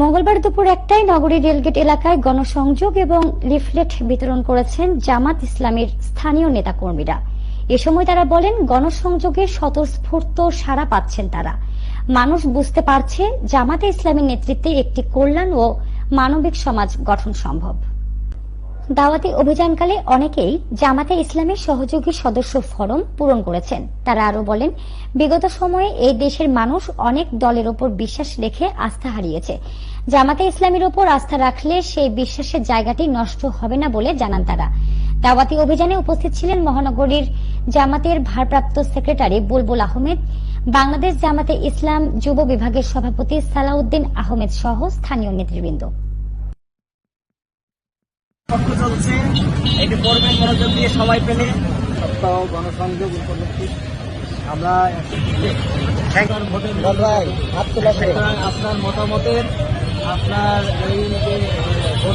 মঙ্গলবার দুপুর একটাই নগরীর রেলগেট এলাকায় গণসংযোগ এবং লিফলেট বিতরণ করেছেন জামাত ইসলামের স্থানীয় নেতাকর্মীরা। এ সময় তারা বলেন, গণসংযোগে স্বতঃস্ফূর্ত সাড়া পাচ্ছেন তারা। মানুষ বুঝতে পারছে, জামাতে ইসলামের নেতৃত্বে একটি কল্যাণ ও মানবিক সমাজ গঠন সম্ভব। দাওয়াতি অভিযানকালে অনেকেই জামাতে ইসলামের সহযোগী সদস্য ফরম পূরণ করেছেন। তারা আরও বলেন, বিগত সময়ে এই দেশের মানুষ অনেক দলের ওপর বিশ্বাস রেখে আস্থা হারিয়েছে। জামাতে ইসলামের ওপর আস্থা রাখলে সেই বিশ্বাসের জায়গাটি নষ্ট হবে না বলে জানান তারা। দাওয়াতি অভিযানে উপস্থিত ছিলেন মহানগরীর জামাতের ভারপ্রাপ্ত সেক্রেটারি বুলবুল আহমেদ, বাংলাদেশ জামাতে ইসলাম যুব বিভাগের সভাপতি সালাউদ্দিন আহমেদ সহ স্থানীয় নেতৃবৃন্দ। পক্ষ চলছে একটু পড়বেন মনোযোগ দিয়ে সবাই পেলে সপ্তাহ গণসংযোগ উপলক্ষে আমরা আপনার মতামতের আপনার এই যে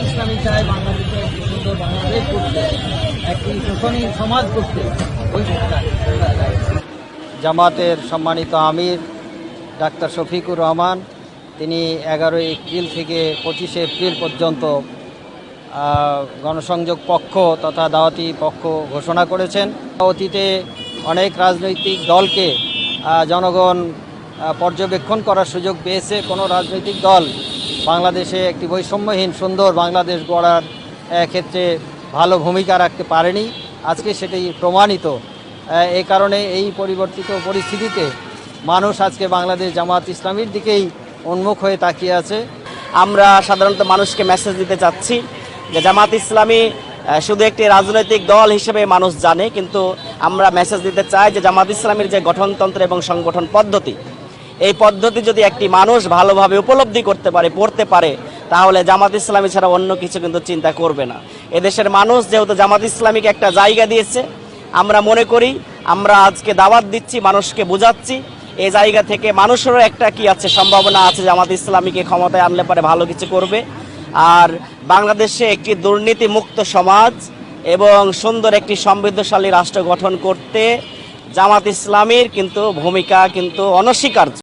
ইসলামী চায় বাংলাদেশে সুন্দর বাংলাদেশ করতে একটি শোষণী সমাজ করতে। ওই জামাতের সম্মানিত আমির ডাক্তার শফিকুর রহমান তিনি এগারোই এপ্রিল থেকে পঁচিশে এপ্রিল পর্যন্ত গণসংযোগ পক্ষ তথা দাওয়াতি পক্ষ ঘোষণা করেছেন। অতীতে অনেক রাজনৈতিক দলকে জনগণ পর্যবেক্ষণ করার সুযোগ পেয়েছে। কোনো রাজনৈতিক দল বাংলাদেশে একটি বৈষম্যহীন, সুন্দর বাংলাদেশ গড়ার ক্ষেত্রে ভালো ভূমিকা রাখতে পারেনি। আজকে সেটি প্রমাণিত। এই কারণে এই পরিবর্তিত পরিস্থিতিতে মানুষ আজকে বাংলাদেশ জামাত ইসলামীর দিকেই উন্মুখ হয়ে তাকিয়ে আছে। আমরা সাধারণত মানুষকে মেসেজ দিতে চাচ্ছি। জামাত ইসলামী শুধু একটি রাজনৈতিক দল হিসেবে মানুষ জানে, কিন্তু আমরা মেসেজ দিতে চাই যে জামাত ইসলামের যে গঠনতন্ত্র এবং সংগঠন পদ্ধতি, এই পদ্ধতি যদি একটি মানুষ ভালোভাবে উপলব্ধি করতে পারে, পড়তে পারে, তাহলে জামাত ইসলামী ছাড়া অন্য কিছু কিন্তু চিন্তা করবে না। এদেশের মানুষ যেহেতু জামাত ইসলামীকে একটা জায়গা দিয়েছে, আমরা মনে করি, আমরা আজকে দাওয়াত দিচ্ছি, মানুষকে বোঝাচ্ছি এই জায়গা থেকে মানুষেরও একটা কি আছে, সম্ভাবনা আছে জামাত ইসলামীকে ক্ষমতায় আনলে পরে ভালো কিছু করবে। আর বাংলাদেশে একটি দুর্নীতি মুক্ত সমাজ এবং সুন্দর একটি সমৃদ্ধশালী রাষ্ট্র গঠন করতে জামাত ইসলামীর কিন্তু ভূমিকা কিন্তু অনস্বীকার্য।